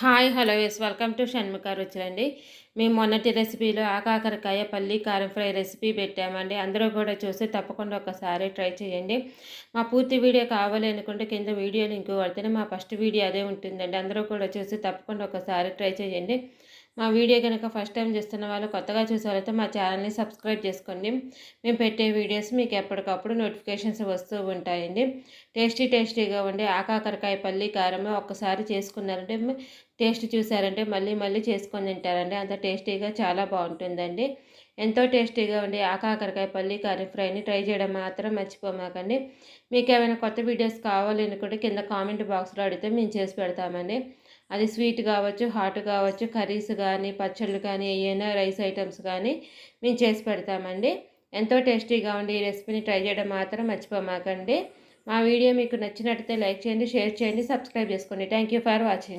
Hi hello yes welcome to Shanmukha రుచులండి మేము మొన్నటి రెసిపీలో ఆకాకరకాయ పల్లి కారం ఫ్రై రెసిపీ పెట్టామండి. అందరూ కూడా చూసి తప్పకుండా ఒకసారి ట్రై చేయండి. మా పూర్తి వీడియో కావాలి అనుకుంటే కింద వీడియో లింక్ పడితేనే మా ఫస్ట్ వీడియో అదే ఉంటుందండి. అందరూ కూడా చూసి తప్పకుండా ఒకసారి ట్రై చేయండి. మా వీడియో కనుక ఫస్ట్ టైం చూస్తున్న వాళ్ళు కొత్తగా చూసేవాళ్ళైతే మా ఛానల్ని సబ్స్క్రైబ్ చేసుకోండి. మేము పెట్టే వీడియోస్ మీకు ఎప్పటికప్పుడు నోటిఫికేషన్స్ వస్తూ ఉంటాయండి. టేస్టీ టేస్టీగా ఉండే ఆకాకరకాయ పల్లి కారం ఒక్కసారి చేసుకున్నారంటే టేస్ట్ చూసారంటే మళ్ళీ మళ్ళీ చేసుకొని తింటారండి. అంత టేస్టీగా చాలా బాగుంటుందండి. ఎంతో టేస్టీగా ఉండే ఆకాకరకాయ పల్లి కర్రీ ఫ్రైని ట్రై చేయడం మాత్రం మర్చిపోమాకండి మీకు ఏమైనా కొత్త వీడియోస్ కావాలి అనుకుంటే కింద కామెంట్ బాక్స్లో అడిగితే మేము చేసి పెడతామండి. అది స్వీట్ కావచ్చు హాట్ కావచ్చు కర్రీస్ కానీ పచ్చళ్ళు కానీ ఏమైనా రైస్ ఐటమ్స్ కానీ మేము చేసి పెడతామండి. ఎంతో టేస్టీగా ఉండి ఈ రెసిపీని ట్రై చేయడం మాత్రం మర్చిపోమాకండి మా వీడియో మీకు నచ్చినట్టయితే లైక్ చేయండి షేర్ చేయండి సబ్స్క్రైబ్ చేసుకోండి. Thank you for watching